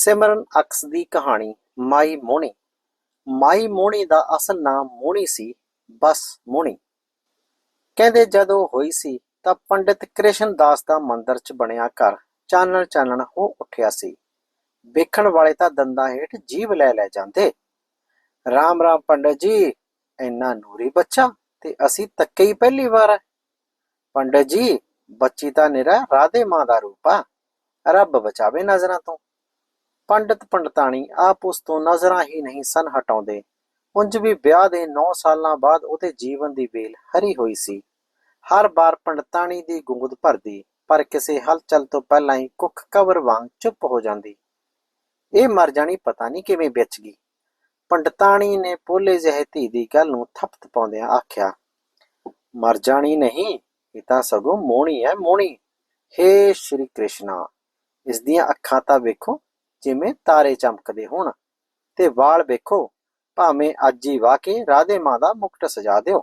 ਸਿਮਰਨ ਅਕਸ ਦੀ ਕਹਾਣੀ, ਮਾਈ ਮੋਹਣੀ ਮਾਈ ਮੋਹਣੀ ਦਾ ਅਸਲ ਨਾਮ ਮੋਹਣੀ ਸੀ, ਬਸ ਮੋਹਣੀ ਕਹਿੰਦੇ ਜਦੋਂ ਹੋਈ ਸੀ, ਤਾਂ ਪੰਡਿਤ ਕ੍ਰਿਸ਼ਨ ਦਾਸ ਦਾ ਮੰਦਰ 'ਚ ਬਣਿਆ ਘਰ। ਚਾਨਣ ਚਾਨਣ ਹੋ ਉੱਠਿਆ ਸੀ। ਵੇਖਣ ਵਾਲੇ ਤਾਂ ਦੰਦਾਂ ਹੇਠ ਜੀਵ ਲੈ ਲੈ ਜਾਂਦੇ। ਰਾਮ ਰਾਮ ਪੰਡਿਤ ਜੀ, ਇੰਨਾ ਨੂਰੀ ਬੱਚਾ ਤੇ ਅਸੀਂ ਤੱਕੇ ਹੀ ਪਹਿਲੀ ਵਾਰ ਪੰਡਿਤ ਜੀ, ਬੱਚੀ ਤਾਂ ਨਿਰਾ ਰਾਧੇ ਮਾਂ ਦਾ ਰੂਪ ਆ। ਰੱਬ ਬਚਾਵੇ ਨਜ਼ਰਾਂ ਤੋਂ। ਪੰਡਤ ਪੰਡਤਾਣੀ ਆਪ ਉਸ ਤੋਂ ਨਜ਼ਰਾਂ ਹੀ ਨਹੀਂ ਸਨ ਹਟਾਉਂਦੇ। ਉਂਝ ਵੀ ਵਿਆਹ ਦੇ 9 ਸਾਲਾਂ ਬਾਅਦ ਉਹਦੇ ਜੀਵਨ ਦੀ ਵੇਲ ਹਰੀ ਹੋਈ ਸੀ। ਹਰ ਵਾਰ ਪੰਡਤਾਣੀ ਦੀ ਗੂੰਦ ਭਰਦੀ, ਪਰ ਕਿਸੇ ਹਲਚਲ ਤੋਂ ਪਹਿਲਾਂ ਹੀ ਕੁੱਖ ਕਵਰ ਵਾਂਗ ਚੁੱਪ ਹੋ ਜਾਂਦੀ। ਇਹ ਮਰ ਜਾਣੀ ਪਤਾ ਨਹੀਂ ਕਿਵੇਂ ਵਿਚ ਗਈ। ਪੰਡਤਾਣੀ ਨੇ ਪੋਲੇ ਜਿਹੇ ਧੀ ਦੀ ਗੱਲ ਨੂੰ ਥਪਥ ਪਾਉਂਦਿਆਂ ਆਖਿਆ, ਮਰ ਜਾਣੀ ਨਹੀਂ, ਇਹ ਤਾਂ ਸਗੋਂ ਮੋਹਣੀ ਹੈ, ਮੋਹਣੀ। ਹੇ ਸ਼੍ਰੀ ਕ੍ਰਿਸ਼ਨਾ, ਇਸ ਦੀਆਂ ਅੱਖਾਂ ਤਾਂ ਵੇਖੋ ਜਿਵੇਂ ਤਾਰੇ ਚਮਕਦੇ ਹੋਣ। ਤੇ ਵਾਲ ਵੇਖੋ, ਭਾਵੇਂ ਅੱਜ ਹੀ ਵਾਹ ਕੇ ਰਾਧੇ ਮਾਂ ਦਾ ਮੁਕਟ ਸਜਾ ਦਿਓ।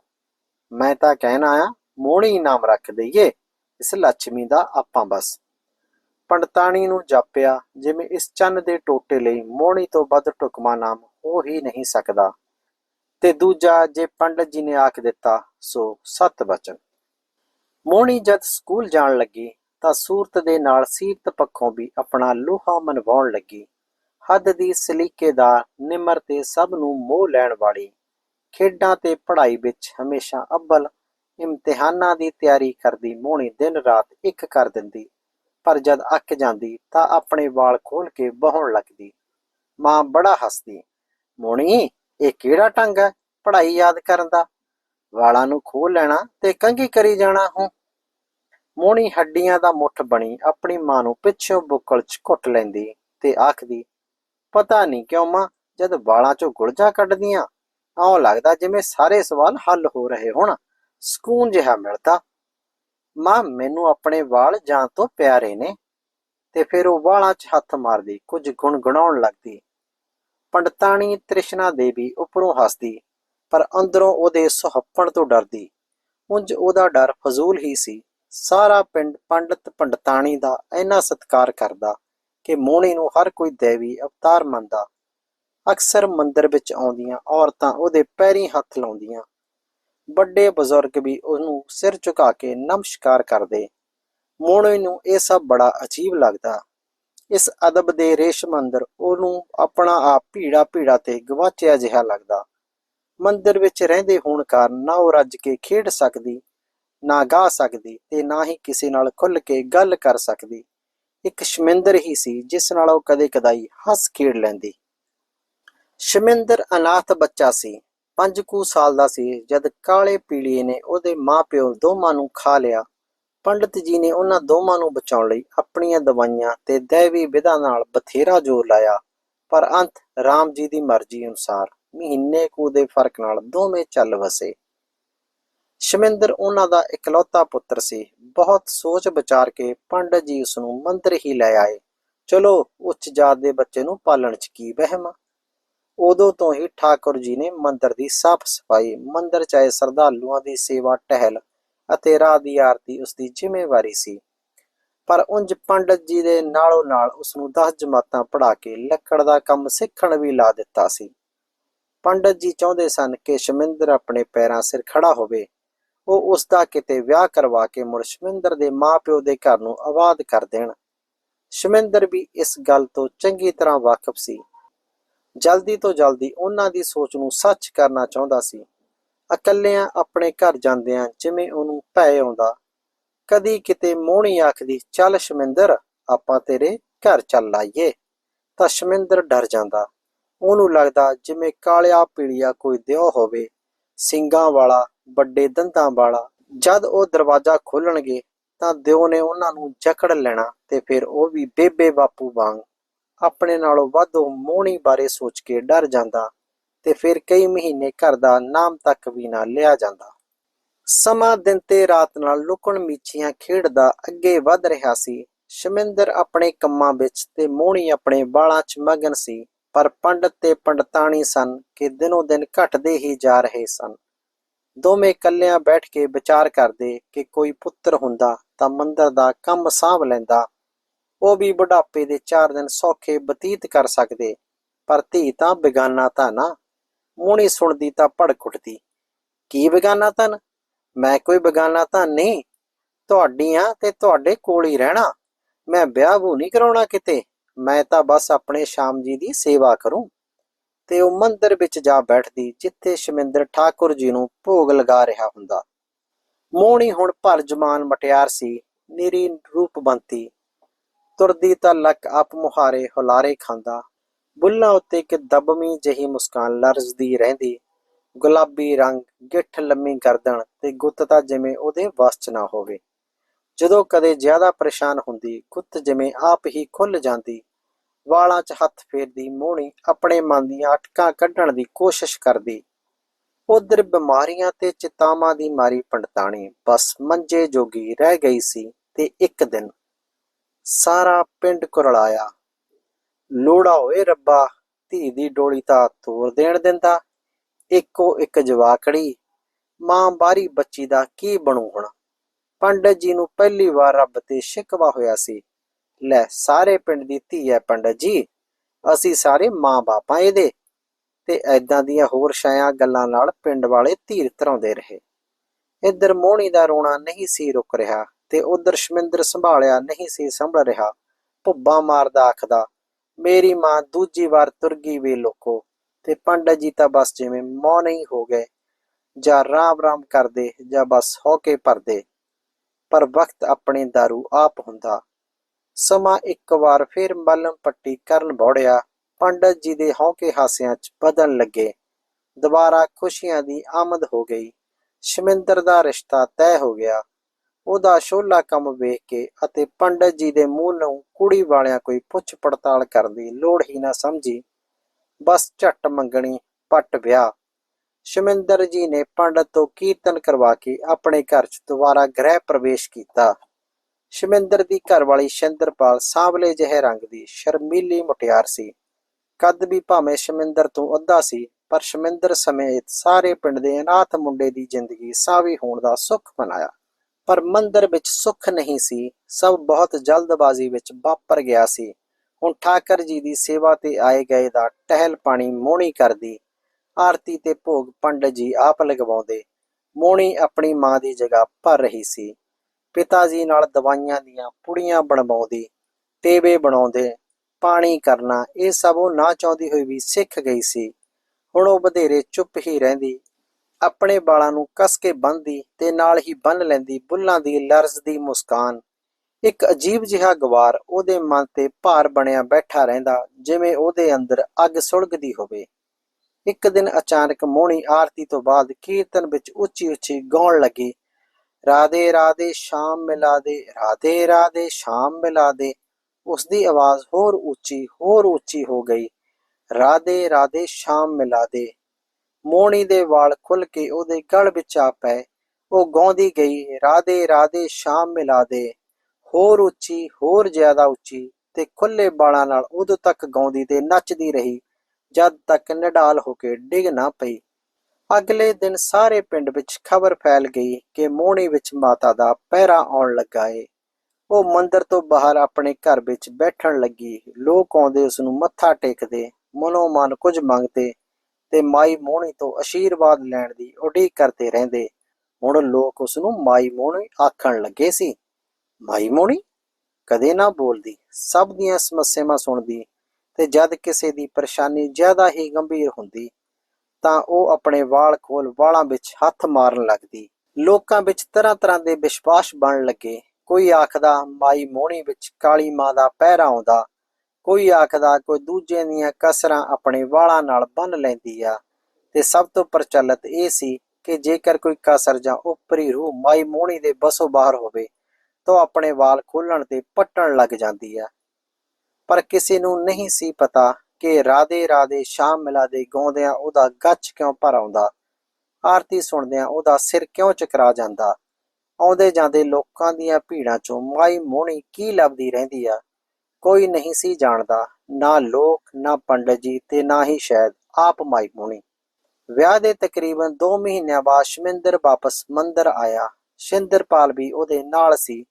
ਮੈਂ ਤਾਂ ਕਹਿਣਾ ਆ ਮੋਹਣੀ ਨਾਮ ਰੱਖ ਦਈਏ, ਇਸ ਲక్ష్ਮੀ ਦਾ ਆਪਾਂ ਬਸ। ਪੰਡਤਾਣੀ ਨੂੰ ਜਾਪਿਆ, ਜਿਵੇਂ ਇਸ ਚੰਨ ਦੇ ਟੋਟੇ ਲਈ ਮੋਹਣੀ ਤੋਂ ਵੱਧ ਟੁਕਮਾ ਨਾਮ ਹੋ ਹੀ ਨਹੀਂ ਸਕਦਾ। ਤੇ ਦੂਜਾ, ਜੇ ਪੰਡਤ ਜੀ ਨੇ ਆਖ ਦਿੱਤਾ, ਸੋ ਸਤ ਬਚਨ। ਮੋਹਣੀ ਜਦ ਸਕੂਲ ਜਾਣ ਲੱਗੀ ਤਾਂ ਸੂਰਤ ਦੇ ਨਾਲ ਸੀਰਤ ਪੱਖੋਂ ਵੀ ਆਪਣਾ ਲੋਹਾ ਮਨਵਾਉਣ ਲੱਗੀ। ਹੱਦ ਦੀ ਸਲੀਕੇਦਾਰ ਨਿਮਰ ਤੇ ਸਭ ਨੂੰ ਮੋਹ ਲੈਣ ਵਾਲੀ, ਖੇਡਾਂ ਤੇ ਪੜ੍ਹਾਈ ਵਿੱਚ ਹਮੇਸ਼ਾ ਅੱਵਲ ਇਮਤਿਹਾਨਾਂ ਦੀ ਤਿਆਰੀ ਕਰਦੀ ਮੋਹਣੀ ਦਿਨ ਰਾਤ ਇੱਕ ਕਰ ਦਿੰਦੀ। ਪਰ ਜਦ ਅੱਕ ਜਾਂਦੀ ਤਾਂ ਆਪਣੇ ਵਾਲ ਖੋਲ ਕੇ ਬਹਾਉਣ ਲੱਗਦੀ। ਮਾਂ ਬੜਾ ਹੱਸਦੀ ਮੋਣੀ ਇਹ ਕਿਹੜਾ ਢੰਗ ਹੈ ਪੜ੍ਹਾਈ ਯਾਦ ਕਰਨ ਦਾ? ਵਾਲਾਂ ਨੂੰ ਖੋਲ ਲੈਣਾ ਤੇ ਕੰਘੀ ਕਰੀ ਜਾਣਾ ਹੂੰ ਮੋਹਣੀ ਹੱਡੀਆਂ ਦਾ ਮੁੱਠ ਬਣੀ ਆਪਣੀ ਮਾਂ ਨੂੰ ਪਿੱਛੋਂ ਬੁੱਕਲ 'ਚ ਘੁੱਟ ਲੈਂਦੀ ਤੇ ਆਖਦੀ, ਪਤਾ ਨਹੀਂ ਕਿਉਂ ਮਾਂ, ਜਦ ਵਾਲਾਂ 'ਚੋਂ ਗੁਲਜਾ ਕੱਢਦੀਆਂ, ਆਉਂ ਲੱਗਦਾ ਜਿਵੇਂ ਸਾਰੇ ਸਵਾਲ ਹੱਲ ਹੋ ਰਹੇ ਹੋਣ, ਸਕੂਨ ਜਿਹਾ ਮਿਲਦਾ। ਮਾਂ, ਮੈਨੂੰ ਆਪਣੇ ਵਾਲ ਜਾਂ ਤੋਂ ਪਿਆਰੇ ਨੇ। ਤੇ ਫਿਰ ਉਹ ਵਾਲਾਂ 'ਚ ਹੱਥ ਮਾਰਦੀ, ਕੁਝ ਗੁਣਗੁਣਾਉਣ ਲੱਗਦੀ। ਪੰਡਤਾਣੀ ਤ੍ਰਿਸ਼ਨਾ ਦੇਵੀ ਉੱਪਰੋਂ ਹੱਸਦੀ, ਪਰ ਅੰਦਰੋਂ ਉਹਦੇ ਸੁਹੱਪਣ ਤੋਂ ਡਰਦੀ। ਉਂਝ ਉਹਦਾ ਡਰ ਫਜ਼ੂਲ ਹੀ ਸੀ। ਸਾਰਾ ਪਿੰਡ ਪੰਡਤ ਪੰਡਤਾਣੀ ਦਾ ਇੰਨਾ ਸਤਿਕਾਰ ਕਰਦਾ ਕਿ ਮੋਹਣੀ ਨੂੰ ਹਰ ਕੋਈ ਦੇਵੀ ਅਵਤਾਰ ਮੰਨਦਾ। ਅਕਸਰ ਮੰਦਰ ਵਿੱਚ ਆਉਂਦੀਆਂ ਔਰਤਾਂ ਉਹਦੇ ਪੈਰੀਂ ਹੱਥ ਲਾਉਂਦੀਆਂ। ਵੱਡੇ ਬਜ਼ੁਰਗ ਵੀ ਉਹਨੂੰ ਸਿਰ ਝੁਕਾ ਕੇ ਨਮਸਕਾਰ ਕਰਦੇ। ਮੋਹਣੀ ਨੂੰ ਇਹ ਸਭ ਬੜਾ ਅਜੀਬ ਲੱਗਦਾ। ਇਸ ਅਦਬ ਦੇ ਰੇਸ਼ਮ ਅੰਦਰ ਉਹਨੂੰ ਆਪਣਾ ਆਪ ਭੀੜਾ ਭੀੜਾ ਤੇ ਗਵਾਚਿਆ ਜਿਹਾ ਲੱਗਦਾ। ਮੰਦਰ ਵਿੱਚ ਰਹਿੰਦੇ ਹੋਣ ਕਾਰਨ ਨਾ ਉਹ ਰੱਜ ਕੇ ਖੇਡ ਸਕਦੀ ਨਾ ਗਾ ਸਕਦੀ ਤੇ ਨਾ ਹੀ ਕਿਸੇ ਨਾਲ ਖੁੱਲ ਕੇ ਗੱਲ ਕਰ ਸਕਦੀ। ਇੱਕ ਸ਼ਮਿੰਦਰ ਹੀ ਸੀ, ਜਿਸ ਨਾਲ ਉਹ ਕਦੇ ਕਦਾਈ ਹੱਸ ਖੇਡ ਲੈਂਦੀ। ਸ਼ਮਿੰਦਰ ਅਨਾਥ ਬੱਚਾ ਸੀ, ਪੰਜ ਕੁ ਸਾਲ ਦਾ ਸੀ, ਜਦ ਕਾਲੇ ਪੀਲੀਏ ਨੇ ਉਹਦੇ ਮਾਪਿਓ ਦੋਵਾਂ ਨੂੰ ਖਾ ਲਿਆ। ਪੰਡਤ ਜੀ ਨੇ ਉਹਨਾਂ ਦੋਵਾਂ ਨੂੰ ਬਚਾਉਣ ਲਈ ਆਪਣੀਆਂ ਦਵਾਈਆਂ ਤੇ ਦੇਵੀ ਵਿਧਾ ਨਾਲ ਬਥੇਰਾ ਜ਼ੋਰ ਲਾਇਆ। ਪਰ ਅੰਤ ਰਾਮ ਜੀ ਦੀ ਮਰਜ਼ੀ ਅਨੁਸਾਰ ਮਹੀਨੇ ਕੁ ਦੇ ਫ਼ਰਕ ਨਾਲ ਦੋਵੇਂ ਚੱਲ ਵਸੇ। ਸ਼ਮਿੰਦਰ ਉਹਨਾਂ ਦਾ ਇਕਲੌਤਾ ਪੁੱਤਰ ਸੀ। ਬਹੁਤ ਸੋਚ ਵਿਚਾਰ ਕੇ ਪੰਡਤ ਜੀ ਉਸ ਨੂੰ ਮੰਦਰ ਹੀ ਲੈ ਆਏ। ਚਲੋ, ਉੱਚ ਜਾਤ ਦੇ ਬੱਚੇ ਨੂੰ ਪਾਲਣ ਚ ਕੀ ਵਹਿਮ ਉਦੋਂ ਤੋਂ ਹੀ ਠਾਕੁਰ ਜੀ ਨੇ ਮੰਦਰ ਦੀ ਸਾਫ਼ ਸਫ਼ਾਈ ਮੰਦਰ ਚਾਹੇ ਸਰਦਾਲੂਆਂ ਦੀ ਸੇਵਾ, ਟਹਿਲ ਅਤੇ ਰਾਹ ਦੀ ਆਰਤੀ ਉਸ ਦੀ ਜ਼ਿੰਮੇਵਾਰੀ ਸੀ। ਪਰ ਉਂਝ ਪੰਡਤ ਜੀ ਦੇ ਨਾਲੋਂ ਨਾਲ ਉਸ ਨੂੰ 10 ਜਮਾਤਾਂ ਪੜ੍ਹਾ ਕੇ ਲੱਕੜ ਦਾ ਕੰਮ ਸਿੱਖਣ ਵੀ ਲਾ ਦਿੱਤਾ ਸੀ। ਪੰਡਤ ਜੀ ਚਾਹੁੰਦੇ ਸਨ ਕਿ ਸ਼ਮਿੰਦਰ ਆਪਣੇ ਪੈਰਾਂ ਸਿਰ ਖੜਾ ਹੋਵੇ। ਉਹ ਉਸ ਦਾ ਕਿਤੇ ਵਿਆਹ ਕਰਵਾ ਕੇ ਮੁੜ ਸ਼ਮਿੰਦਰ ਦੇ ਮਾਪਿਓ ਦੇ ਘਰ ਨੂੰ ਆਬਾਦ ਕਰ ਦੇਣ। ਸ਼ਮਿੰਦਰ ਵੀ ਇਸ ਗੱਲ ਤੋਂ ਚੰਗੀ ਤਰ੍ਹਾਂ ਵਾਕਿਫ ਸੀ। ਜਲਦੀ ਤੋਂ ਜਲਦੀ ਉਹਨਾਂ ਦੀ ਸੋਚ ਨੂੰ ਸੱਚ ਕਰਨਾ ਚਾਹੁੰਦਾ ਸੀ। ਇਕੱਲਿਆਂ ਆਪਣੇ ਘਰ ਜਾਂਦਿਆਂ ਜਿਵੇਂ ਉਹਨੂੰ ਭੈ ਆਉਂਦਾ, ਕਦੀ ਕਿਤੇ ਮੋਹਣੀ ਆਖਦੀ, ਚੱਲ ਸ਼ਮਿੰਦਰ, ਆਪਾਂ ਤੇਰੇ ਘਰ ਚੱਲ ਆਈਏ ਤਾਂ ਸ਼ਮਿੰਦਰ ਡਰ ਜਾਂਦਾ। ਉਹਨੂੰ ਲੱਗਦਾ ਜਿਵੇਂ ਕਾਲਿਆ ਪੀਲੀਆ ਕੋਈ ਦਿਓ ਹੋਵੇ, ਸਿੰਗਾਂ ਵਾਲਾ ਵੱਡੇ ਦੰਦਾਂ ਵਾਲਾ, ਜਦ ਉਹ ਦਰਵਾਜ਼ਾ ਖੋਲਣਗੇ ਤਾਂ ਦਿਓ ਨੇ ਉਹਨਾਂ ਨੂੰ ਜਕੜ ਲੈਣਾ ਤੇ ਫਿਰ ਉਹ ਵੀ ਬੇਬੇ ਬਾਪੂ ਵਾਂਗ ਆਪਣੇ ਨਾਲੋਂ ਵੱਧ ਉਹ ਮੋਹਣੀ ਬਾਰੇ ਸੋਚ ਕੇ ਡਰ ਜਾਂਦਾ ਤੇ ਫਿਰ ਕਈ ਮਹੀਨੇ ਘਰ ਦਾ ਨਾਮ ਤੱਕ ਵੀ ਨਾ ਲਿਆ ਜਾਂਦਾ। ਸਮਾਂ ਦਿਨ ਤੇ ਰਾਤ ਨਾਲ ਲੁਕਣ ਮੀਚੀਆਂ ਖੇਡਦਾ ਅੱਗੇ ਵਧ ਰਿਹਾ ਸੀ। ਸ਼ਮਿੰਦਰ ਆਪਣੇ ਕੰਮਾਂ ਵਿੱਚ ਤੇ ਮੋਹਣੀ ਆਪਣੇ ਬਾਲਾਂ 'ਚ ਮਗਨ ਸੀ, ਪਰ ਪੰਡਤ ਤੇ ਪੰਡਤਾਣੀ ਸਨ ਕਿ ਦਿਨੋ ਦਿਨ ਘਟਦੇ ਹੀ ਜਾ ਰਹੇ ਸਨ। ਦੋਵੇਂ ਇਕੱਲਿਆਂ ਬੈਠ ਕੇ ਵਿਚਾਰ ਕਰਦੇ ਕਿ ਕੋਈ ਪੁੱਤਰ ਹੁੰਦਾ ਤਾਂ ਮੰਦਰ ਦਾ ਕੰਮ ਸਾਂਭ ਲੈਂਦਾ। ਉਹ ਵੀ ਬੁਢਾਪੇ ਦੇ 4 ਦਿਨ ਸੌਖੇ ਬਤੀਤ ਕਰ ਸਕਦੇ, ਪਰ ਧੀ ਤਾਂ ਬੇਗਾਨਾ ਤਾਂ ਨਾ। ਮੂਣੀ ਸੁਣਦੀ ਤਾਂ ਭੜਕ ਉੱਠਦੀ। ਕੀ ਬੇਗਾਨਾ ਤਾਂ ਮੈਂ ਕੋਈ ਬੇਗਾਨਾ ਤਾਂ ਨਹੀਂ। ਤੁਹਾਡੀਆਂ ਤੇ ਤੁਹਾਡੇ ਕੋਲ ਹੀ ਰਹਿਣਾ। ਮੈਂ ਵਿਆਹ ਵੂ ਨਹੀਂ ਕਰਾਉਣਾ ਕਿਤੇ। ਮੈਂ ਤਾਂ ਬਸ ਆਪਣੇ ਸ਼ਾਮ ਜੀ ਦੀ ਸੇਵਾ ਕਰੂੰ। ਤੇ ਉਹ ਮੰਦਰ ਵਿੱਚ ਜਾ ਬੈਠਦੀ, ਜਿੱਥੇ ਸ਼ਮਿੰਦਰ ਠਾਕੁਰ ਜੀ ਨੂੰ ਭੋਗ ਲਗਾ ਰਿਹਾ ਹੁੰਦਾ। ਮੋਹਣੀ ਹੁਣ ਭਰ ਜਮਾਨ ਮਟਿਆਰ ਸੀ, ਨਿਰੀ ਰੂਪਵੰਤੀ ਤੁਰਦੀ ਤਾਂ ਲੱਕ ਆਪ ਮੁਹਾਰੇ ਹੁਲਾਰੇ ਖਾਂਦਾ। ਬੁੱਲਾਂ ਉੱਤੇ ਕਿ ਦਬਵੀਂ ਜਹੀ ਮੁਸਕਾਨ ਲਰਜ਼ਦੀ ਰਹਿੰਦੀ। ਗੁਲਾਬੀ ਰੰਗ, ਗਿੱਠ ਲੰਮੀ ਗਰਦਨ ਤੇ ਗੁੱਤ ਤਾਂ ਜਿਵੇਂ ਉਹਦੇ ਵੱਸ 'ਚ ਨਾ ਹੋਵੇ। ਜਦੋਂ ਕਦੇ ਜ਼ਿਆਦਾ ਪਰੇਸ਼ਾਨ ਹੁੰਦੀ, ਗੁੱਤ ਜਿਵੇਂ ਆਪ ਹੀ ਖੁੱਲ ਜਾਂਦੀ। ਵਾਲਾਂ 'ਚ ਹੱਥ ਫੇਰਦੀ ਮੋਹਣੀ ਆਪਣੇ ਮਨ ਦੀਆਂ ਅਟਕਾਂ ਕੱਢਣ ਦੀ ਕੋਸ਼ਿਸ਼ ਕਰਦੀ। ਉਧਰ ਬਿਮਾਰੀਆਂ ਤੇ ਚਿਤਾਵਾਂ ਦੀ ਮਾਰੀ ਪੰਡਤਾਣੀ, ਬਸ ਮੰਜੇ ਜੋਗੀ ਰਹਿ ਗਈ ਸੀ ਤੇ ਇੱਕ ਦਿਨ ਸਾਰਾ ਪਿੰਡ ਕੁਰਲਾਇਆ। ਲੋੜਾ ਹੋਏ ਰੱਬਾ, ਧੀ ਦੀ ਡੋਲੀ ਤਾਂ ਤੋਰ ਦੇਣ ਦਿੰਦਾ। ਇੱਕੋ ਇੱਕ ਜਵਾਕੜੀ, ਮਾਂ ਬਾਰੀ ਬੱਚੀ ਦਾ ਕੀ ਬਣੂ ਹੁਣ? ਪੰਡਤ ਜੀ ਨੂੰ ਪਹਿਲੀ ਵਾਰ ਰੱਬ ਤੇ ਸ਼ਿਕਵਾ ਹੋਇਆ ਸੀ। ਲੈ, ਸਾਰੇ ਪਿੰਡ ਦੀ ਧੀ ਹੈ ਪੰਡਤ ਜੀ। ਅਸੀਂ ਸਾਰੇ ਮਾਂ ਬਾਪਾਂ ਇਹਦੇ। ਤੇ ਐਦਾਂ ਦੀਆਂ ਹੋਰ ਸ਼ਾਇਆ ਗੱਲਾਂ ਨਾਲ ਪਿੰਡ ਵਾਲੇ ਧੀਰ ਧਰਾਉਂਦੇ ਰਹੇ। ਇੱਧਰ ਮੋਹਣੀ ਦਾ ਰੋਣਾ ਨਹੀਂ ਸੀ ਰੁਕ ਰਿਹਾ ਤੇ ਉਧਰ ਸ਼ਮਿੰਦਰ ਸੰਭਾਲਿਆ ਨਹੀਂ ਸੀ ਸੰਭਲ ਰਿਹਾ। ਭੁੱਬਾ ਮਾਰਦਾ ਆਖਦਾ, ਮੇਰੀ ਮਾਂ ਦੂਜੀ ਵਾਰ ਤੁਰ ਗਈ ਵੇ ਲੋਕੋ। ਤੇ ਪੰਡਤ ਜੀ ਤਾਂ ਬਸ ਜਿਵੇਂ ਮੌ ਨਹੀਂ ਹੋ ਗਏ। ਜਾਂ ਰਾਮ ਰਾਮ ਕਰਦੇ ਜਾਂ ਬਸ ਹੌਕੇ ਭਰਦੇ। ਪਰ ਵਕਤ ਆਪਣੇ ਦਾਰੂ ਆਪ ਹੁੰਦਾ। ਸਮਾਂ ਇੱਕ ਵਾਰ ਫਿਰ ਮਲਮ ਪੱਟੀ ਕਰਨ ਬੋੜਿਆ। ਪੰਡਤ ਜੀ ਦੇ ਹੌਕੇ ਹਾਸਿਆਂ 'ਚ ਬਦਲਣ ਲੱਗੇ। ਦੁਬਾਰਾ ਖੁਸ਼ੀਆਂ ਦੀ ਆਮਦ ਹੋ ਗਈ। ਸ਼ਮਿੰਦਰ ਦਾ ਰਿਸ਼ਤਾ ਤੈਅ ਹੋ ਗਿਆ। ਉਹਦਾ ਸ਼ੋਲਾ ਕੰਮ ਵੇਖ ਕੇ ਅਤੇ ਪੰਡਤ ਜੀ ਦੇ ਮੂੰਹ ਨੂੰ ਕੁੜੀ ਵਾਲਿਆਂ ਕੋਈ ਪੁੱਛ ਪੜਤਾਲ ਕਰਨ ਦੀ ਲੋੜ ਹੀ ਨਾ ਸਮਝੀ। ਬਸ ਝੱਟ ਮੰਗਣੀ, ਪੱਟ ਵਿਆਹ। ਸ਼ਮਿੰਦਰ ਜੀ ਨੇ ਪੰਡਤ ਤੋਂ ਕੀਰਤਨ ਕਰਵਾ ਕੇ ਆਪਣੇ ਘਰ 'ਚ ਦੁਬਾਰਾ ਗ੍ਰਹਿ ਪ੍ਰਵੇਸ਼ ਕੀਤਾ। ਸ਼ਮਿੰਦਰ ਦੀ ਘਰਵਾਲੀ ਸ਼ਿੰਦਰਪਾਲ ਸਾਂਵਲੇ ਜਿਹੇ ਰੰਗ ਦੀ ਸ਼ਰਮੀਲੀ ਮੁਟਿਆਰ ਸੀ। ਕੱਦ ਵੀ ਭਾਵੇਂ ਸ਼ਮਿੰਦਰ ਤੋਂ ਅੱਧਾ ਸੀ, ਪਰ ਸ਼ਮਿੰਦਰ ਸਮੇਤ ਸਾਰੇ ਪਿੰਡ ਦੇ ਅਨਾਥ ਮੁੰਡੇ ਦੀ ਜ਼ਿੰਦਗੀ ਸਾਵੀ ਹੋਣ ਦਾ ਸੁੱਖ ਮਨਾਇਆ। ਪਰ ਮੰਦਰ ਵਿੱਚ ਸੁੱਖ ਨਹੀਂ ਸੀ, ਸਭ ਬਹੁਤ ਜਲਦਬਾਜ਼ੀ ਵਿੱਚ ਵਾਪਰ ਗਿਆ ਸੀ। ਹੁਣ ਠਾਕਰ ਜੀ ਦੀ ਸੇਵਾ ਤੇ ਆਏ ਗਏ ਦਾ ਟਹਿਲ ਪਾਣੀ ਮੋਣੀ ਕਰਦੀ, ਆਰਤੀ ਤੇ ਭੋਗ ਪੰਡਤ ਜੀ ਆਪ ਲਗਵਾਉਂਦੇ। ਮੋਹਣੀ ਆਪਣੀ ਮਾਂ ਦੀ ਜਗ੍ਹਾ ਭਰ ਰਹੀ ਸੀ। ਪਿਤਾ ਜੀ ਨਾਲ ਦਵਾਈਆਂ ਦੀਆਂ ਪੁੜੀਆਂ ਬਣਵਾਉਂਦੀ ਟੇਵੇ ਬਣਾਉਂਦੇ, ਪਾਣੀ ਕਰਨਾ, ਇਹ ਸਭ ਉਹ ਨਾ ਚਾਹੁੰਦੀ ਹੋਈ ਵੀ ਸਿੱਖ ਗਈ ਸੀ। ਹੁਣ ਉਹ ਵਧੇਰੇ ਚੁੱਪ ਹੀ ਰਹਿੰਦੀ, ਆਪਣੇ ਵਾਲਾਂ ਨੂੰ ਕੱਸ ਕੇ ਬੰਨਦੀ ਤੇ ਨਾਲ ਹੀ ਬੰਨ ਲੈਂਦੀ ਬੁੱਲਾਂ ਦੀ ਲਰਜ਼ਦੀ ਮੁਸਕਾਨ। ਇੱਕ ਅਜੀਬ ਜਿਹਾ ਗਵਾਰ ਉਹਦੇ ਮਨ ਤੇ ਭਾਰ ਬਣਿਆ ਬੈਠਾ ਰਹਿੰਦਾ, ਜਿਵੇਂ ਉਹਦੇ ਅੰਦਰ ਅੱਗ ਸੁਲਗਦੀ ਹੋਵੇ। ਇੱਕ ਦਿਨ ਅਚਾਨਕ ਮੋਹਣੀ ਆਰਤੀ ਤੋਂ ਬਾਅਦ ਕੀਰਤਨ ਵਿੱਚ ਉੱਚੀ ਉੱਚੀ ਗਾਉਣ ਲੱਗੀ। ਰਾਧੇ ਰਾਧੇ ਸ਼ਾਮ ਮਿਲਾ ਦੇ ਰਾਧੇ ਰਾਧੇ ਸ਼ਾਮ ਮਿਲਾ ਦੇ ਉਸ ਦੀ ਆਵਾਜ਼ ਹੋਰ ਉੱਚੀ ਹੋਰ ਉੱਚੀ ਹੋ ਗਈ। ਰਾਧੇ ਰਾਧੇ ਸ਼ਾਮ ਮਿਲਾ ਦੇ ਮੋਹਣੀ ਦੇ ਵਾਲ ਖੁੱਲ ਕੇ ਉਹਦੇ ਗਲ ਵਿੱਚ ਆ ਪਏ। ਉਹ ਗਾਉਂਦੀ ਗਈ, ਰਾਧੇ ਰਾਧੇ ਸ਼ਾਮ ਮਿਲਾ ਦੇ ਹੋਰ ਉੱਚੀ, ਹੋਰ ਜ਼ਿਆਦਾ ਉੱਚੀ ਤੇ ਖੁੱਲੇ ਬਾਲਾਂ ਨਾਲ ਉਦੋਂ ਤੱਕ ਗਾਉਂਦੀ ਤੇ ਨੱਚਦੀ ਰਹੀ, ਜਦ ਤੱਕ ਨਿਡਾਲ ਹੋ ਕੇ ਡਿੱਗ ਨਾ ਪਈ। ਅਗਲੇ ਦਿਨ ਸਾਰੇ ਪਿੰਡ ਵਿੱਚ ਖਬਰ ਫੈਲ ਗਈ ਕਿ ਮੋਹਣੀ ਵਿੱਚ ਮਾਤਾ ਦਾ ਪਹਿਰਾ ਆਉਣ ਲੱਗਾ ਏ। ਉਹ ਮੰਦਰ ਤੋਂ ਬਾਹਰ ਆਪਣੇ ਘਰ ਵਿੱਚ ਬੈਠਣ ਲੱਗੀ। ਲੋਕ ਆਉਂਦੇ ਉਸ ਨੂੰ ਮੱਥਾ ਟੇਕਦੇ, ਮਨੋ ਮਨ ਕੁਝ ਮੰਗਦੇ ਤੇ ਮਾਈ ਮੋਹਣੀ ਤੋਂ ਅਸ਼ੀਰਵਾਦ ਲੈਣ ਦੀ ਉਡੀਕ ਕਰਦੇ ਰਹਿੰਦੇ। ਹੁਣ ਲੋਕ ਉਸ ਨੂੰ ਮਾਈ ਮੋਹਣੀ ਆਖਣ ਲੱਗੇ ਸੀ, ਮਾਈ ਮੋਹਣੀ, ਕਦੇ ਨਾ ਬੋਲਦੀ, ਸਭ ਦੀਆਂ ਸਮੱਸਿਆਵਾਂ ਸੁਣਦੀ ਤੇ ਜਦ ਕਿਸੇ ਦੀ ਪਰੇਸ਼ਾਨੀ ਜ਼ਿਆਦਾ ਹੀ ਗੰਭੀਰ ਹੁੰਦੀ ਤਾਂ ਉਹ ਆਪਣੇ ਵਾਲ ਖੋਲ ਵਾਲਾਂ ਵਿੱਚ ਹੱਥ ਮਾਰਨ ਲੱਗਦੀ। ਲੋਕਾਂ ਵਿੱਚ ਤਰ੍ਹਾਂ ਤਰ੍ਹਾਂ ਦੇ ਵਿਸ਼ਵਾਸ ਬਣਨ ਲੱਗੇ। ਕੋਈ ਆਖਦਾ, ਮਾਈ ਮੋਹਣੀ ਵਿੱਚ ਕਾਲੀ ਮਾਂ ਦਾ ਪਹਿਰਾ ਆਉਂਦਾ। ਕੋਈ ਆਖਦਾ, ਕੋਈ ਦੂਜੇ ਦੀਆਂ ਕਸਰਾਂ ਆਪਣੇ ਵਾਲਾਂ ਨਾਲ ਬੰਨ ਲੈਂਦੀ ਆ। ਤੇ ਸਭ ਤੋਂ ਪ੍ਰਚਲਿਤ ਇਹ ਸੀ ਕਿ ਜੇਕਰ ਕੋਈ ਕਸਰ ਜਾਂ ਉਪਰੀ ਰੂਹ ਮਾਈ ਮੋਹਣੀ ਦੇ ਬਸੋਂ ਬਾਹਰ ਹੋਵੇ, ਤਾਂ ਆਪਣੇ ਵਾਲ ਖੋਲਣ ਤੇ ਪੱਟਣ ਲੱਗ ਜਾਂਦੀ ਆ। ਪਰ ਕਿਸੇ ਨੂੰ ਨਹੀਂ ਸੀ ਪਤਾ ਕਿ ਰਾਧੇ ਰਾਧੇ ਸ਼ਾਮ ਮਿਲਾ ਦੇ ਗਾਉਂਦਿਆਂ ਉਹਦਾ ਗੱਚ ਕਿਉਂ ਭਰ ਆਉਂਦਾ? ਆਰਤੀ ਸੁਣਦਿਆਂ ਉਹਦਾ ਸਿਰ ਕਿਉਂ ਚਕਰਾ ਜਾਂਦਾ? ਆਉਂਦੇ ਜਾਂਦੇ ਲੋਕਾਂ ਦੀਆਂ ਭੀੜਾਂ ਚੋਂ ਮਾਈ ਮੋਹਣੀ ਕੀ ਲੱਭਦੀ ਰਹਿੰਦੀ ਆ? ਕੋਈ ਨਹੀਂ ਸੀ ਜਾਣਦਾ, ਨਾ ਲੋਕ, ਨਾ ਪੰਡਤ ਜੀ ਤੇ ਨਾ ਹੀ ਸ਼ਾਇਦ ਆਪ ਮਾਈ ਮੋਹਣੀ। ਵਿਆਹ ਦੇ ਤਕਰੀਬਨ 2 ਮਹੀਨਿਆਂ ਬਾਅਦ ਸ਼ਮਿੰਦਰ ਵਾਪਸ ਮੰਦਰ ਆਇਆ। ਸ਼ਿੰਦਰਪਾਲ ਵੀ ਉਹਦੇ ਨਾਲ ਸੀ।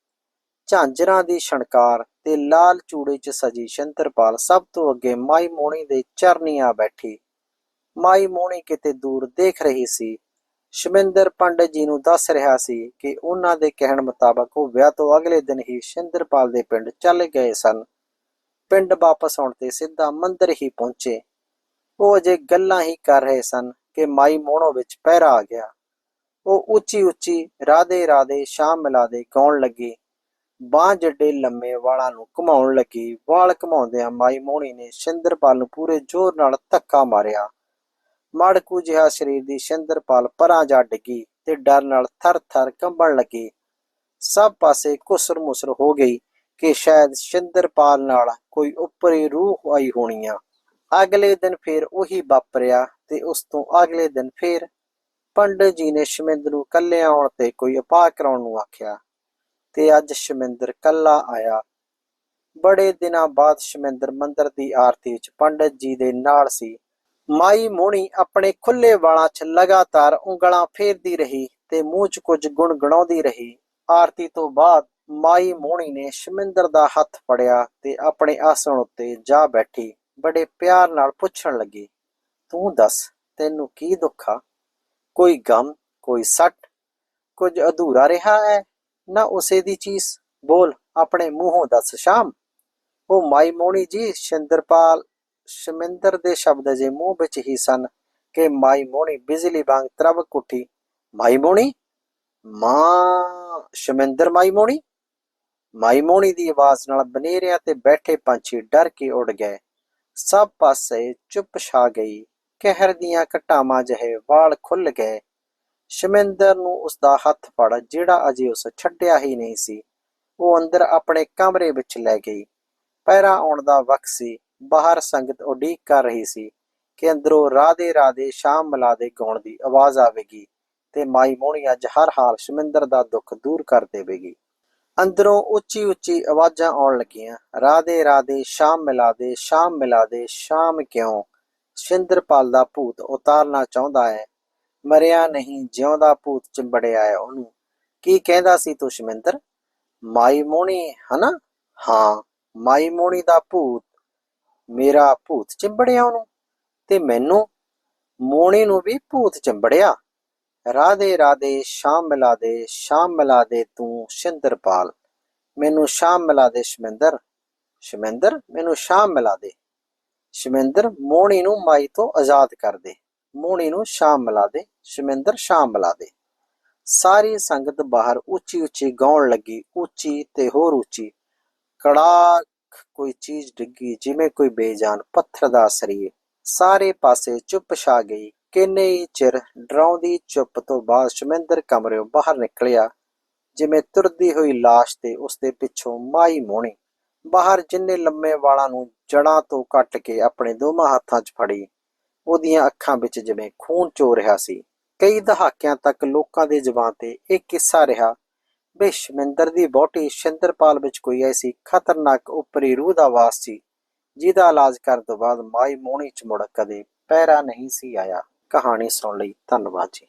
ਝਾਂਜਰਾਂ ਦੀ ਛਣਕਾਰ ਤੇ ਲਾਲ ਚੂੜੇ 'ਚ ਸਜੀ ਸ਼ੰਤਰਪਾਲ ਸਭ ਤੋਂ ਅੱਗੇ ਮਾਈ ਮੋਣੀ ਦੇ ਚਰਨੀ ਬੈਠੀ। ਮਾਈ ਮੋਣੀ ਕਿਤੇ ਦੂਰ ਦੇਖ ਰਹੀ ਸੀ। ਸ਼ਮਿੰਦਰ ਪੰਡਤ ਜੀ ਨੂੰ ਦੱਸ ਰਿਹਾ ਸੀ ਕਿ ਉਹਨਾਂ ਦੇ ਕਹਿਣ ਮੁਤਾਬਕ ਉਹ ਵਿਆਹ ਤੋਂ ਅਗਲੇ ਦਿਨ ਹੀ ਸ਼ਿੰਦਰਪਾਲ ਦੇ ਪਿੰਡ ਚੱਲ ਗਏ ਸਨ। ਪਿੰਡ ਵਾਪਸ ਆਉਣ ਤੇ ਸਿੱਧਾ ਮੰਦਰ ਹੀ ਪਹੁੰਚੇ। ਉਹ ਅਜੇ ਗੱਲਾਂ ਹੀ ਕਰ ਰਹੇ ਸਨ ਕਿ ਮਾਈ ਮੋਣੋ ਵਿੱਚ ਪਹਿਰਾ ਆ ਗਿਆ। ਉਹ ਉੱਚੀ ਉੱਚੀ ਰਾਧੇ ਰਾਧੇ ਸ਼ਾਮ ਮਿਲਾਦੇ ਗਾਉਣ ਲੱਗੀ। ਬਾਂਹ ਜੱਡੇ ਲੰਮੇ ਵਾਲਾਂ ਨੂੰ ਘੁਮਾਉਣ ਲੱਗੀ। ਵਾਲ ਘੁਮਾਉਂਦਿਆਂ ਮਾਈ ਮੋਹਣੀ ਨੇ ਸ਼ਿੰਦਰਪਾਲ ਨੂੰ ਪੂਰੇ ਜ਼ੋਰ ਨਾਲ ਧੱਕਾ ਮਾਰਿਆ। ਮੜਕੂ ਜਿਹਾ ਸਰੀਰ ਦੀ ਸ਼ਿੰਦਰਪਾਲ ਪਰਾਂ ਜਾ ਡਿੱਗੀ ਤੇ ਡਰ ਨਾਲ ਥਰ-ਥਰ ਕੰਬਣ ਲੱਗੀ। ਸਭ ਪਾਸੇ ਕੁਸਰ-ਮੁਸਰ ਹੋ ਗਈ ਕਿ ਸ਼ਾਇਦ ਸ਼ਿੰਦਰਪਾਲ ਨਾਲ ਕੋਈ ਉੱਪਰੀ ਰੂਹ ਆਈ ਹੋਣੀ ਆ ਅਗਲੇ ਦਿਨ ਫੇਰ ਉਹੀ ਵਾਪਰਿਆ ਤੇ ਉਸ ਤੋਂ ਅਗਲੇ ਦਿਨ ਫੇਰ ਪੰਡਤ ਜੀ ਨੇ ਸ਼ਮਿੰਦਰ ਨੂੰ ਕੱਲੇ ਆਉਣ ਤੇ ਕੋਈ ਉਪਾਅ ਕਰਾਉਣ ਨੂੰ ਆਖਿਆ। ਤੇ ਅੱਜ ਸ਼ਮਿੰਦਰ ਕੱਲਾ ਆਇਆ। ਬੜੇ ਦਿਨਾਂ ਬਾਅਦ ਸ਼ਮਿੰਦਰ ਮੰਦਰ ਦੀ ਆਰਤੀ ਵਿੱਚ ਪੰਡਤ ਜੀ ਦੇ ਨਾਲ ਸੀ। ਮਾਈ ਮੋਣੀ ਆਪਣੇ ਖੁੱਲੇ ਵਾਲਾਂ 'ਚ ਲਗਾਤਾਰ ਉਂਗਲਾਂ ਫੇਰਦੀ ਰਹੀ ਤੇ ਮੂੰਹ 'ਚ ਕੁਝ ਗੁਣਗੁਣਾਉਂਦੀ ਰਹੀ। ਆਰਤੀ ਤੋਂ ਬਾਅਦ ਮਾਈ ਮੋਣੀ ਨੇ ਸ਼ਮਿੰਦਰ ਦਾ ਹੱਥ ਫੜਿਆ ਤੇ ਆਪਣੇ ਆਸਣ ਉੱਤੇ ਜਾ ਬੈਠੀ। ਬੜੇ ਪਿਆਰ ਨਾਲ ਪੁੱਛਣ ਲੱਗੀ, ਤੂੰ ਦੱਸ, ਤੈਨੂੰ ਕੀ ਦੁੱਖ ਆ? ਕੋਈ ਗਮ, ਕੋਈ ਸੱਟ, ਕੁਝ ਅਧੂਰਾ ਰਿਹਾ ਹੈ? ਨਾ ਉਸੇ ਦੀ ਚੀਜ਼ ਬੋਲ, ਆਪਣੇ ਮੂੰਹੋਂ ਦੱਸ ਸ਼ਾਮ। ਉਹ ਮਾਈ ਮੋਣੀ ਜੀ, ਸ਼ਿੰਦਰਪਾਲ, ਸ਼ਮਿੰਦਰ ਦੇ ਸ਼ਬਦ ਜੇ ਮੂੰਹ ਵਿੱਚ ਹੀ ਸਨ ਕਿ ਮਾਈ ਮੋਣੀ ਬਿਜਲੀ ਵਾਂਗ ਤਰਬ ਉੱਠੀ ਮਾਈ ਮੋਣੀ? ਮਾਂ, ਸ਼ਮਿੰਦਰ ਮਾਈ ਮੋਣੀ? ਮਾਈ ਮੋਣੀ ਦੀ ਆਵਾਜ਼ ਨਾਲ ਬਨੇਰਿਆਂ ਤੇ ਬੈਠੇ ਪੰਛੀ ਡਰ ਕੇ ਉੱਡ ਗਏ। ਸਭ ਪਾਸੇ ਚੁੱਪ ਛਾ ਗਈ। ਕਹਿਰ ਦੀਆਂ ਘਟਾਵਾਂ ਜਿਹੇ ਵਾਲ ਖੁੱਲ ਗਏ। ਸ਼ਮਿੰਦਰ ਨੂੰ ਉਸਦਾ ਹੱਥ ਫੜ, ਜਿਹੜਾ ਅਜੇ ਉਸ ਛੱਡਿਆ ਹੀ ਨਹੀਂ ਸੀ। ਉਹ ਅੰਦਰ ਆਪਣੇ ਕਮਰੇ ਵਿੱਚ ਲੈ ਗਈ। ਪਹਿਰਾ ਆਉਣ ਦਾ ਵਕਤ ਸੀ। ਬਾਹਰ ਸੰਗਤ ਉਡੀਕ ਕਰ ਰਹੀ ਸੀ ਕਿ ਅੰਦਰੋਂ ਰਾਧੇ ਰਾਧੇ ਸ਼ਾਮ ਮਿਲਾ ਦੇ ਗਾਉਣ ਦੀ ਆਵਾਜ਼ ਆਵੇਗੀ ਤੇ ਮਾਈ ਮੋਹਣੀ ਅੱਜ ਹਰ ਹਾਲ ਸ਼ਮਿੰਦਰ ਦਾ ਦੁੱਖ ਦੂਰ ਕਰ ਦੇਵੇਗੀ। ਅੰਦਰੋਂ ਉੱਚੀ ਉੱਚੀ ਆਵਾਜ਼ਾਂ ਆਉਣ ਲੱਗੀਆਂ। ਰਾਧੇ ਰਾਧੇ, ਸ਼ਾਮ ਮਿਲਾ ਦੇ ਸ਼ਾਮ ਮਿਲਾ ਦੇ ਸ਼ਾਮ ਕਿਉਂ? ਸ਼ਿੰਦਰਪਾਲ ਦਾ ਭੂਤ ਉਤਾਰਨਾ ਚਾਹੁੰਦਾ ਹੈ। ਮਰਿਆ ਨਹੀਂ, ਜਿਉਂਦਾ ਭੂਤ ਚਿੰਬੜਿਆ ਹੈ ਉਹਨੂੰ। ਕੀ ਕਹਿੰਦਾ ਸੀ ਤੂੰ ਸ਼ਮਿੰਦਰ? ਮਾਈ ਮੋਣੀ, ਹਨਾ? ਹਾਂ, ਮਾਈ ਮੋਣੀ ਦਾ ਭੂਤ, ਮੇਰਾ ਭੂਤ ਚਿੰਬੜਿਆ ਉਹਨੂੰ। ਤੇ ਮੈਨੂੰ ਮੋਣੀ ਨੂੰ ਵੀ ਭੂਤ ਚਿੰਬੜਿਆ। ਰਾਧੇ ਰਾਧੇ, ਸ਼ਾਮ ਮਿਲਾ ਦੇ, ਸ਼ਾਮ ਮਿਲਾ ਦੇ ਤੂੰ ਸ਼ਿੰਦਰਪਾਲ। ਮੈਨੂੰ ਸ਼ਾਮ ਮਿਲਾ ਦੇ ਸ਼ਮਿੰਦਰ। ਸ਼ਮਿੰਦਰ, ਮੈਨੂੰ ਸ਼ਾਮ ਮਿਲਾ ਦੇ। ਸ਼ਮਿੰਦਰ ਮੋਣੀ ਨੂੰ ਮਾਈ ਤੋਂ ਆਜ਼ਾਦ ਕਰ ਦੇ। ਮੋਣੀ ਨੂੰ ਸ਼ਾਮ ਮਿਲਾ ਦੇ, ਸ਼ਮਿੰਦਰ ਸ਼ਾਮ ਮਿਲਾ ਦੇ। ਸਾਰੀ ਸੰਗਤ ਬਾਹਰ ਉੱਚੀ ਉੱਚੀ ਗਾਉਣ ਲੱਗੀ, ਉੱਚੀ ਤੇ ਹੋਰ ਉੱਚੀ। ਕੜਾਕ ਕੋਈ ਚੀਜ਼ ਡਿੱਗੀ, ਜਿਵੇਂ ਕੋਈ ਬੇਜਾਨ ਪੱਥਰ ਦਾ ਸਰੀਰ। ਸਾਰੇ ਪਾਸੇ ਚੁੱਪ ਛਾ ਗਈ। ਕਿੰਨੇ ਹੀ ਚਿਰ ਡਰਾਉਂਦੀ ਚੁੱਪ ਤੋਂ ਬਾਅਦ ਸ਼ਮਿੰਦਰ ਕਮਰਿਓਂ ਬਾਹਰ ਨਿਕਲਿਆ, ਜਿਵੇਂ ਤੁਰਦੀ ਹੋਈ ਲਾਸ਼ ਤੇ ਉਸਦੇ ਪਿੱਛੋਂ ਮਾਈ ਮੋਣੀ। ਬਾਹਰ ਜਿੰਨੇ ਲੰਮੇ ਵਾਲਾਂ ਨੂੰ ਜੜਾਂ ਤੋਂ ਕੱਟ ਕੇ ਆਪਣੇ ਦੋਵਾਂ ਹੱਥਾਂ 'ਚ ਫੜੀ ਉਹਦੀਆਂ ਅੱਖਾਂ ਵਿੱਚ ਜਿਵੇਂ ਖੂਨ ਚੋ ਰਿਹਾ ਸੀ, ਕਈ ਦਹਾਕਿਆਂ ਤੱਕ ਲੋਕਾਂ ਦੇ ਜਬਾਨ ਤੇ ਇਹ ਕਿੱਸਾ ਰਿਹਾ ਵੀ ਸ਼ਮਿੰਦਰ ਦੀ ਬੋਟੀ ਸ਼ਿੰਦਰਪਾਲ ਵਿੱਚ ਕੋਈ ਐਸੀ ਖਤਰਨਾਕ ਉਪਰੀ ਰੂਹ ਦਾ ਵਾਸ ਸੀ, ਜਿਹਦਾ ਇਲਾਜ ਕਰਨ ਤੋਂ ਬਾਅਦ ਮਾਈ ਮੋਹਣੀ ਚ ਮੁੜ ਕਦੇ ਪੈਰਾ ਨਹੀਂ ਸੀ ਆਇਆ। ਕਹਾਣੀ ਸੁਣਨ ਲਈ ਧੰਨਵਾਦ ਜੀ।